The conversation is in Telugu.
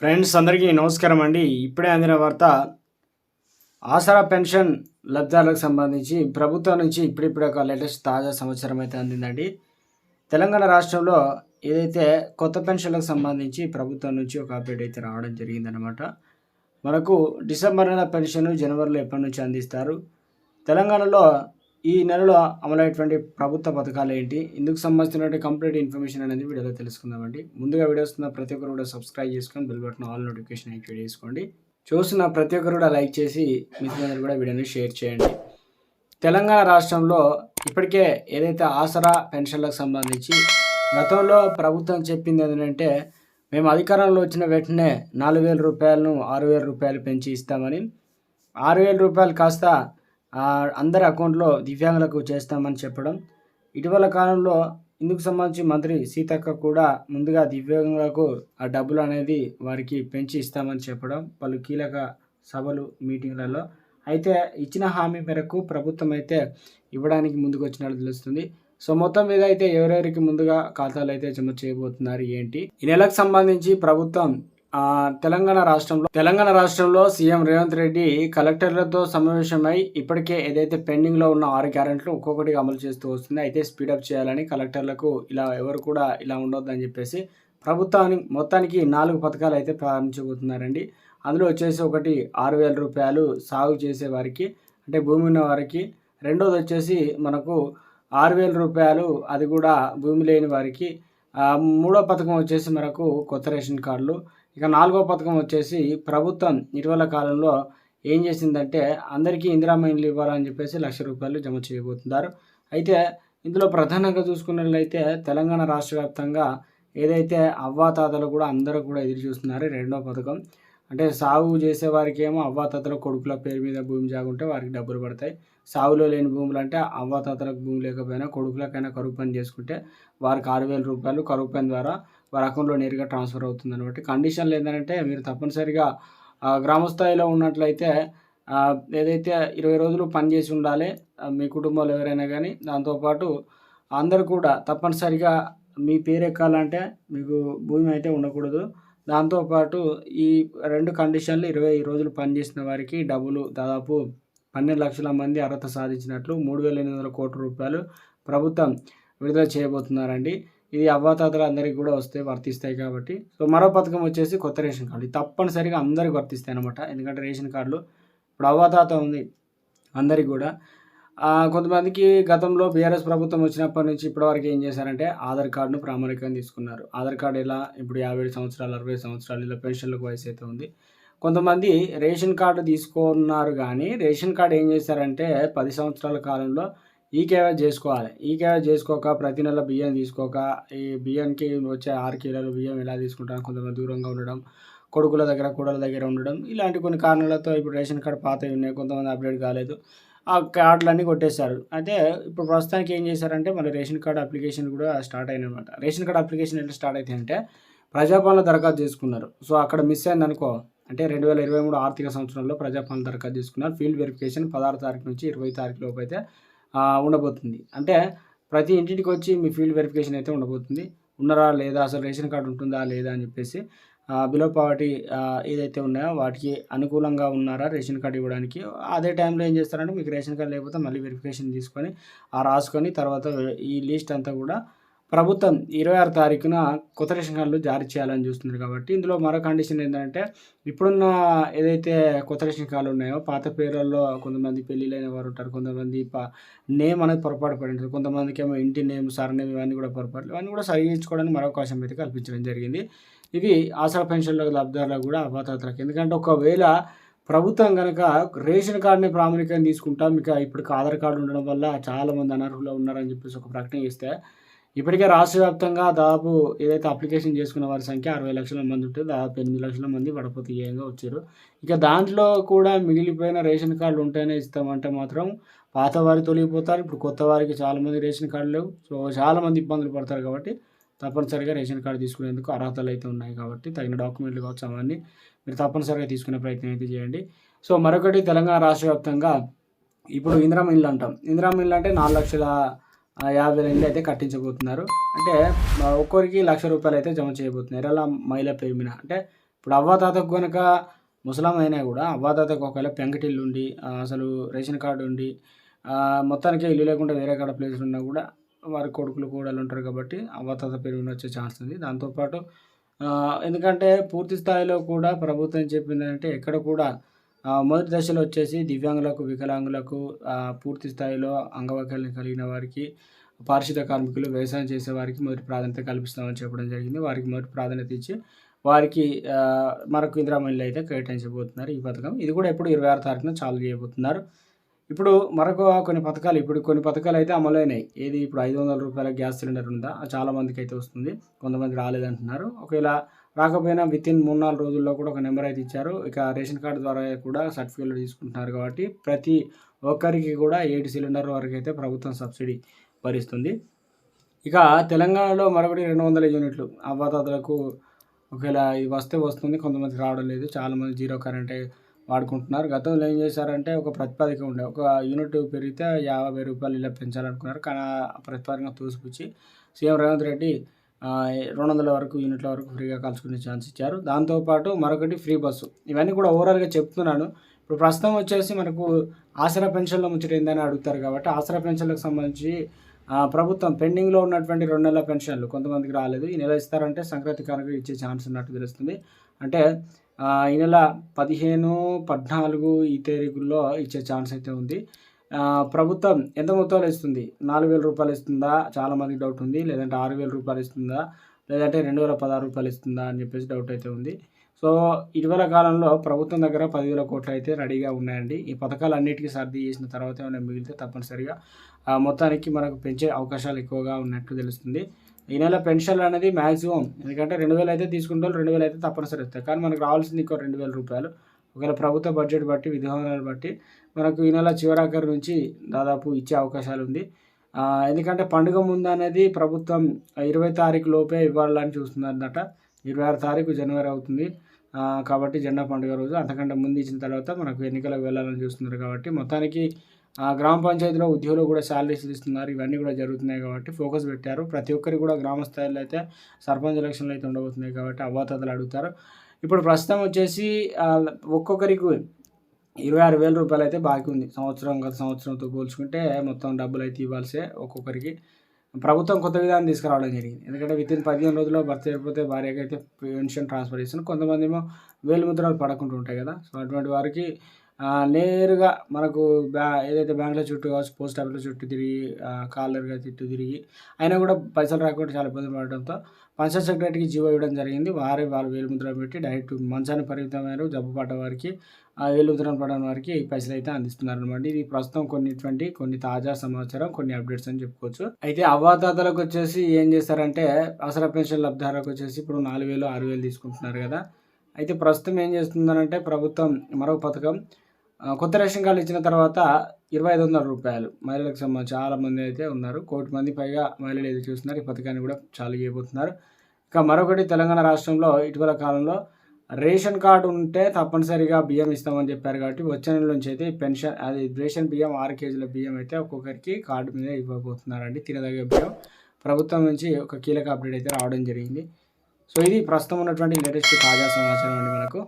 ఫ్రెండ్స్ అందరికీ నమస్కారం అండి. ఇప్పుడే అందిన వార్త ఆసరా పెన్షన్ లబ్ధాలకు సంబంధించి ప్రభుత్వం నుంచి ఇప్పుడిప్పుడే ఒక లేటెస్ట్ తాజా సమాచారం అయితే అందిందండి. తెలంగాణ రాష్ట్రంలో ఏదైతే కొత్త పెన్షన్లకు సంబంధించి ప్రభుత్వం నుంచి ఒక అప్డేట్ అయితే రావడం జరిగిందనమాట మనకు డిసెంబర్ నెల పెన్షన్ జనవరిలో ఎప్పటి నుంచి అందిస్తారు? తెలంగాణలో ఈ నెలలో అమలైనటువంటి ప్రభుత్వ పథకాలు ఏంటి? ఇందుకు సంబంధించినటువంటి కంప్లీట్ ఇన్ఫర్మేషన్ అనేది వీడియోలో తెలుసుకుందామండి. ముందుగా వీడియోస్ ఉన్న ప్రతి ఒక్కరు కూడా సబ్స్క్రైబ్ చేసుకొని bell button all notification activate చేసుకోండి. చూస్తున్న ప్రతి ఒక్కరు కూడా లైక్ చేసి మిత్రులందరూ కూడా వీడియోని షేర్ చేయండి. తెలంగాణ రాష్ట్రంలో ఇప్పటికే ఏదైతే ఆసరా పెన్షన్లకు సంబంధించి గతంలో ప్రభుత్వం చెప్పింది ఏంటంటే మేము అధికారంలో వచ్చిన వెంటనే నాలుగు వేల రూపాయలను ఆరు వేల రూపాయలు పెంచి ఇస్తామని. ఆరు వేల రూపాయలు కాస్త అందరి అకౌంట్లో దివ్యాంగులకు చేస్తామని చెప్పడం. ఇటీవల కాలంలో ఇందుకు సంబంధించి మంత్రి సీతక్క కూడా ముందుగా దివ్యాంగులకు ఆ డబ్బులు అనేది వారికి పెంచి ఇస్తామని చెప్పడం పలు కీలక సభలు మీటింగ్లలో. అయితే ఇచ్చిన హామీ మేరకు ప్రభుత్వం అయితే ఇవ్వడానికి ముందుకు వచ్చినట్లు తెలుస్తుంది. సో మొత్తం మీద అయితే ఎవరెవరికి ముందుగా ఖాతాలు అయితే జమ చేయబోతున్నారు ఏంటి? ఈ నెలకు సంబంధించి ప్రభుత్వం తెలంగాణ రాష్ట్రంలో తెలంగాణ రాష్ట్రంలో సీఎం రేవంత్ రెడ్డి కలెక్టర్లతో సమావేశమై ఇప్పటికే ఏదైతే పెండింగ్లో ఉన్న ఆరు గ్యారెంట్లు ఒక్కొక్కటి అమలు చేస్తూ వస్తుంది అయితే స్పీడప్ చేయాలని కలెక్టర్లకు ఇలా ఎవరు కూడా ఇలా ఉండొద్దని చెప్పేసి ప్రభుత్వానికి మొత్తానికి నాలుగు పథకాలు అయితే ప్రారంభించబోతున్నారండి. అందులో వచ్చేసి ఒకటి ఆరు వేల రూపాయలు సాగు చేసే వారికి అంటే భూమి ఉన్న వారికి రెండోది వచ్చేసి మనకు ఆరు వేల రూపాయలు అది కూడా భూమి లేని వారికి మూడో పథకం వచ్చేసి మనకు కొత్త రేషన్ కార్డులు ఇక నాలుగో పథకం వచ్చేసి ప్రభుత్వం ఇటీవల కాలంలో ఏం చేసిందంటే అందరికీ ఇందిరామ ఇండ్లు ఇవ్వాలని చెప్పేసి లక్ష రూపాయలు జమ చేయబోతున్నారు. అయితే ఇందులో ప్రధానంగా చూసుకున్నట్లయితే తెలంగాణ రాష్ట్ర వ్యాప్తంగా ఏదైతే అవ్వాతాతలు కూడా అందరూ కూడా ఎదురు చూస్తున్నారు రెండో పథకం. అంటే సాగు చేసే వారికి ఏమో అవ్వాతాతల కొడుకుల పేరు మీద భూమి జాగుంటే వారికి డబ్బులు పడతాయి. సాగులో లేని భూములు అంటే అవ్వాతాతలకు భూమి లేకపోయినా కొడుకులకైనా కరువు పని చేసుకుంటే వారికి ఆరు వేల రూపాయలు కరువు పని ద్వారా వారి అకౌంట్లో నేరుగా ట్రాన్స్ఫర్ అవుతుంది అనమాట కండిషన్లు ఏంటంటే మీరు తప్పనిసరిగా గ్రామస్థాయిలో గ్రామ స్థాయిలో ఉన్నట్లయితే ఏదైతే ఇరవై రోజులు పని చేసి ఉండాలి మీ కుటుంబంలో ఎవరైనా కానీ దాంతోపాటు అందరు కూడా తప్పనిసరిగా మీ పేరు ఎక్కాలంటే మీకు భూమి అయితే ఉండకూడదు. దాంతోపాటు ఈ రెండు కండిషన్లు ఇరవై రోజులు పనిచేసిన వారికి డబ్బులు దాదాపు పన్నెండు లక్షల మంది అర్హత సాధించినట్లు మూడు వేల ఎనిమిది వందల కోట్ల రూపాయలు ప్రభుత్వం విడుదల చేయబోతున్నారండి. ఇది అవ్వాతాతలు అందరికీ కూడా వస్తే వర్తిస్తాయి కాబట్టి. సో మరో పథకం వచ్చేసి కొత్త రేషన్ కార్డు. ఇది తప్పనిసరిగా అందరికి వర్తిస్తాయి అనమాట ఎందుకంటే రేషన్ కార్డులు ఇప్పుడు అవ్వాతాత ఉంది అందరికి కూడా. కొంతమందికి గతంలో బీఆర్ఎస్ ప్రభుత్వం వచ్చినప్పటి నుంచి ఇప్పటివరకు ఏం చేశారంటే ఆధార్ కార్డును ప్రామాణికంగా తీసుకున్నారు. ఆధార్ కార్డు ఇలా ఇప్పుడు యాభై ఏడు సంవత్సరాలు అరవై సంవత్సరాలు ఇలా పెన్షన్లకు వయసు అయితే ఉంది. కొంతమంది రేషన్ కార్డు తీసుకున్నారు కానీ రేషన్ కార్డు ఏం చేశారంటే పది సంవత్సరాల కాలంలో ఈ ఈకేవై చేసుకోవాలి. ఈ ఈకేవై చేసుకోక ప్రతి నెల బియ్యం తీసుకోక ఈ బియ్యానికి వచ్చే ఆరు కిలోలు బియ్యం ఎలా తీసుకుంటారు? కొంతమంది దూరంగా ఉండడం కొడుకుల దగ్గర కూడల దగ్గర ఉండడం ఇలాంటి కొన్ని కారణాలతో ఇప్పుడు రేషన్ కార్డు పాతవి ఉన్నాయి కొంతమంది అప్డేట్ కాలేదు. ఆ కార్డులన్నీ కొట్టేశారు. అయితే ఇప్పుడు ప్రస్తుతానికి ఏం చేశారంటే మన రేషన్ కార్డు అప్లికేషన్ కూడా స్టార్ట్ అయినమాట రేషన్ కార్డు అప్లికేషన్ ఎట్లా స్టార్ట్ అయితే అంటే ప్రజాపాలన దరఖాస్తు చేసుకున్నారు. సో అక్కడ మిస్ అయింది అనుకో అంటే రెండు వేల ఇరవై మూడు ఆర్థిక సంవత్సరంలో ప్రజాపాలన దరఖాస్తు చేసుకున్నారు. ఫీల్డ్ వెరిఫికేషన్ పదహారు తారీఖు నుంచి ఇరవై తారీఖు లోపు అయితే ఉండబోతుంది. అంటే ప్రతి ఇంటికి వచ్చి మీ ఫీల్డ్ వెరిఫికేషన్ అయితే ఉండబోతుంది. ఉన్నారా లేదా? అసలు రేషన్ కార్డు ఉంటుందా లేదా అని చెప్పేసి బిలో పావర్టీ ఏదైతే ఉన్నాయో వాటికి అనుకూలంగా ఉన్నారా రేషన్ కార్డు ఇవ్వడానికి అదే టైంలో ఏం చేస్తారంటే మీకు రేషన్ కార్డు లేకపోతే మళ్ళీ వెరిఫికేషన్ తీసుకొని ఆ రాసుకొని తర్వాత ఈ లిస్ట్ అంతా కూడా ప్రభుత్వం ఇరవై ఆరు తారీఖున కొత్త రేషన్ కార్డులు జారీ చేయాలని చూస్తున్నారు కాబట్టి ఇందులో మరో కండిషన్ ఏంటంటే ఇప్పుడున్న ఏదైతే కొత్త రేషన్ కార్డులు ఉన్నాయో పాత పేర్లలో కొంతమంది పెళ్ళిళ్ళైన వారు ఉంటారు కొంతమంది ప నేమ్ అనేది పొరపాటు పడి ఉంటుంది కొంతమందికి ఏమో ఇంటి నేమ్ సర్ నేమ్ ఇవన్నీ కూడా పొరపాటు ఇవన్నీ కూడా సరిచేసుకోవడానికి మరో అవకాశం అయితే కల్పించడం జరిగింది. ఇవి ఆసరా పెన్షన్ల లబ్ధారులకు కూడా అవాతాతలకు ఎందుకంటే ఒకవేళ ప్రభుత్వం కనుక రేషన్ కార్డుని ప్రాముఖ్యంగా తీసుకుంటాం మీకు ఇప్పుడు ఆధార్ కార్డు ఉండడం వల్ల చాలామంది అనర్హులు ఉన్నారని చెప్పేసి ఒక ప్రకటన చేస్తే ఇప్పటికే రాష్ట్ర వ్యాప్తంగా దాదాపు ఏదైతే అప్లికేషన్ చేసుకున్న వారి సంఖ్య అరవై లక్షల మంది ఉంటే దాదాపు ఎనిమిది లక్షల మంది వడపోతీయంగా వచ్చారు. ఇక దాంట్లో కూడా మిగిలిపోయిన రేషన్ కార్డులు ఉంటేనే ఇస్తామంటే మాత్రం పాత వారి తొలగిపోతారు. ఇప్పుడు కొత్త వారికి చాలామంది రేషన్ కార్డు లేవు. సో చాలామంది ఇబ్బందులు పడతారు కాబట్టి తప్పనిసరిగా రేషన్ కార్డు తీసుకునేందుకు అర్హతలు అయితే ఉన్నాయి కాబట్టి తగిన డాక్యుమెంట్లు కావచ్చు అవన్నీ మీరు తప్పనిసరిగా తీసుకునే ప్రయత్నం అయితే చేయండి. సో మరొకటి తెలంగాణ రాష్ట్ర వ్యాప్తంగా ఇప్పుడు ఇందిరామ ఇల్లు అంటాం. ఇందిరామ ఇల్లు అంటే నాలుగు లక్షల యాభై ఇండ్లు అయితే కట్టించబోతున్నారు. అంటే ఒక్కరికి ఒక్కొరికి లక్ష రూపాయలు అయితే జమ చేయబోతున్నారు. అలా మహిళ పేరు అంటే ఇప్పుడు అవ్వాతాతకు కనుక ముసలాం అయినా కూడా అవ్వాతాతకు ఒకవేళ పెంకటిల్లు ఉండి అసలు రేషన్ కార్డు ఉండి మొత్తానికి ఇల్లు లేకుండా వేరే కాడ ప్లేస్ ఉన్నా కూడా వారి కొడుకులు కూడా ఉంటారు కాబట్టి అవ్వాతాత పేరు మీద వచ్చే ఛాన్స్ ఉంది. దాంతోపాటు ఎందుకంటే పూర్తి స్థాయిలో కూడా ప్రభుత్వం చెప్పిందంటే ఎక్కడ కూడా మొదటి దశలో వచ్చేసి దివ్యాంగులకు వికలాంగులకు పూర్తి స్థాయిలో అంగవైకల్యం కలిగిన వారికి పారిశుద్ధ కార్మికులు వ్యవసాయం చేసే వారికి మొదటి ప్రాధాన్యత కల్పిస్తామని చెప్పడం జరిగింది. వారికి మొదటి ప్రాధాన్యత ఇచ్చి వారికి మనకు మరొక ఇందిరామల్లి అయితే కేటాయించబోతున్నారు ఈ పథకం. ఇది కూడా ఎప్పుడు ఇరవై ఆరు తారీఖున చాలు చేయబోతున్నారు. ఇప్పుడు మరొక కొన్ని పథకాలు ఇప్పుడు కొన్ని పథకాలు అయితే అమలైనాయి. ఏది ఇప్పుడు ఐదు వందల రూపాయల గ్యాస్ సిలిండర్ ఉందా? చాలామందికి చాలా మందికి అయితే వస్తుంది. కొంతమంది రాలేదంటున్నారు. ఒకవేళ రాకపోయినా విత్ ఇన్ మూడు నాలుగు రోజుల్లో కూడా ఒక నెంబర్ అయితే ఇచ్చారు. ఇక రేషన్ కార్డు ద్వారా కూడా సర్టిఫికేట్లు తీసుకుంటున్నారు కాబట్టి ప్రతి ఒక్కరికి కూడా ఏడు సిలిండర్ వరకు అయితే ప్రభుత్వం సబ్సిడీ భరిస్తుంది. ఇక తెలంగాణలో మరొకటి రెండు వందల యూనిట్లు అవ్వాతాతలకు ఒకవేళ ఇది వస్తే వస్తుంది కొంతమందికి రావడం లేదు. చాలామంది జీరో కరెంటే వాడుకుంటున్నారు. గతంలో ఏం చేశారంటే ఒక ప్రతిపాదిక ఉండే ఒక యూనిట్ పెరిగితే యాభై రూపాయలు ఇలా పెంచాలనుకున్నారు. కానీ ఆ ప్రతిపాదిక తోసిపుచ్చి సీఎం రేవంత్ రెడ్డి రెండు వందల వరకు యూనిట్ల వరకు ఫ్రీగా కలుసుకునే ఛాన్స్ ఇచ్చారు. దాంతోపాటు మరొకటి ఫ్రీ బస్సు. ఇవన్నీ కూడా ఓవరాల్గా చెప్తున్నాను. ఇప్పుడు ప్రస్తుతం వచ్చేసి మనకు ఆసరా పెన్షన్ల ముచ్చట ఏందని అడుగుతారు కాబట్టి ఆసరా పెన్షన్లకు సంబంధించి ప్రభుత్వం పెండింగ్లో ఉన్నటువంటి రెండు నెలల పెన్షన్లు కొంతమందికి రాలేదు. ఈ నెల ఇస్తారంటే సంక్రాంతి కనుక ఇచ్చే ఛాన్స్ ఉన్నట్టు తెలుస్తుంది. అంటే ఈ నెల పదిహేను పద్నాలుగు ఈ తేదీల్లో ఇచ్చే ఛాన్స్ అయితే ఉంది. ప్రభుత్వం ఎంత మొత్తంలో ఇస్తుంది? నాలుగు వేల రూపాయలు ఇస్తుందా? చాలా మందికి డౌట్ ఉంది. లేదంటే ఆరు వేల రూపాయలు ఇస్తుందా? లేదంటే రెండు వేల పదహారు రూపాయలు ఇస్తుందా అని చెప్పేసి డౌట్ అయితే ఉంది. సో ఇటీవల కాలంలో ప్రభుత్వం దగ్గర పదివేల కోట్లు అయితే రెడీగా ఉన్నాయండి. ఈ పథకాలు అన్నిటికీ సర్ది చేసిన తర్వాత ఏమైనా మిగిలితే తప్పనిసరిగా ఆ, మొత్తానికి మనకు పెంచే అవకాశాలు ఎక్కువగా ఉన్నట్టు తెలుస్తుంది. ఈ నెల పెన్షన్లు అనేది మ్యాక్సిమం ఎందుకంటే రెండు వేలు అయితే తీసుకుంటారు రెండు వేలు అయితే తప్పనిసరి వస్తాయి. కానీ మనకు రావాల్సింది ఇంకో రెండు వేల రూపాయలు. ఒకవేళ ప్రభుత్వ బడ్జెట్ బట్టి విధానాలు బట్టి మనకు ఈ నెల చివరాఖరు నుంచి దాదాపు ఇచ్చే అవకాశాలు ఉంది. ఎందుకంటే పండుగ ముందు అనేది ప్రభుత్వం ఇరవై తారీఖు లోపే ఇవ్వాలని చూస్తుందన్నట ఇరవై ఆరు తారీఖు జనవరి అవుతుంది. కాబట్టి జెండా పండుగ రోజు. అంతకంటే ముందు ఇచ్చిన తర్వాత మనకు ఎన్నికలకు వెళ్ళాలని చూస్తున్నారు కాబట్టి మొత్తానికి గ్రామ పంచాయతీలో ఉద్యోగులు కూడా శాలరీస్ ఇస్తున్నారు. ఇవన్నీ కూడా జరుగుతున్నాయి కాబట్టి ఫోకస్ పెట్టారు. ప్రతి ఒక్కరికి కూడా గ్రామ స్థాయిలో అయితే సర్పంచ్ ఎలక్షన్లు అయితే ఉండబోతున్నాయి కాబట్టి అవ్వాతాతలు అడుగుతారు. ఇప్పుడు ప్రస్తుతం వచ్చేసి ఒక్కొక్కరికి ఇరవై ఆరు వేల రూపాయలు అయితే బాకీ ఉంది. సంవత్సరం గత సంవత్సరంతో పోల్చుకుంటే మొత్తం డబ్బులు అయితే ఇవ్వాల్సే ఒక్కొక్కరికి. ప్రభుత్వం కొత్త విధానం తీసుకురావడం జరిగింది. ఎందుకంటే విత్ ఇన్ పదిహేను రోజుల్లో భర్త అయిపోతే భార్యకి అయితే పెన్షన్ ట్రాన్స్ఫర్ చేస్తున్నారు కొంతమంది ఏమో వేలు ముద్రలు పడకుండా ఉంటాయి కదా. సో అటువంటి వారికి నేరుగా మనకు బ్యా ఏదైతే బ్యాంకుల చుట్టూ కావచ్చు పోస్ట్ ఆఫీస్లో చుట్టూ తిరిగి కాలర్గా చుట్టూ తిరిగి అయినా కూడా పైసలు రాకుండా చాలా ఇబ్బంది పడడంతో పంచాయత్ సెక్రటరీకి జీవో ఇవ్వడం జరిగింది. వారే వాళ్ళు వేలు ముద్ర పెట్టి డైరెక్ట్ మంచాన్ని పరిమితమైన జబ్బు పడ్డ వారికి ఆ వేలు ముద్ర వారికి పైసలు అయితే అందిస్తున్నారు అనమాట ఇది ప్రస్తుతం కొన్నిటువంటి కొన్ని తాజా సమాచారం కొన్ని అప్డేట్స్ అని చెప్పుకోవచ్చు. అయితే అవ్వాతాతలకు వచ్చేసి ఏం చేస్తారంటే ఆసరా పెన్షన్ లబ్ధిదారులకు వచ్చేసి ఇప్పుడు నాలుగు వేలు ఆరు వేలు తీసుకుంటున్నారు కదా. అయితే ప్రస్తుతం ఏం చేస్తుందనంటే ప్రభుత్వం మరో పథకం కొత్త రేషన్ కార్డు ఇచ్చిన తర్వాత ఇరవై ఐదు వందల రూపాయలు. మహిళలకు సంబంధించి చాలా మంది అయితే ఉన్నారు. కోటి మంది పైగా మహిళలు ఎదురు చూస్తున్నారు. ఈ పథకాన్ని కూడా చాలు చేయబోతున్నారు. ఇక మరొకటి తెలంగాణ రాష్ట్రంలో ఇటీవల కాలంలో రేషన్ కార్డు ఉంటే తప్పనిసరిగా బియ్యం ఇస్తామని చెప్పారు కాబట్టి వచ్చే నెల నుంచి అయితే పెన్షన్ అది రేషన్ బియ్యం ఆరు కేజీల బియ్యం అయితే ఒక్కొక్కరికి కార్డు మీద ఇవ్వబోతున్నారండి. తినదగే బియ్యం. ప్రభుత్వం నుంచి ఒక కీలక అప్డేట్ అయితే రావడం జరిగింది. సో ఇది ప్రస్తుతం ఉన్నటువంటి లేటెస్ట్ తాజా సమాచారం అండి మనకు.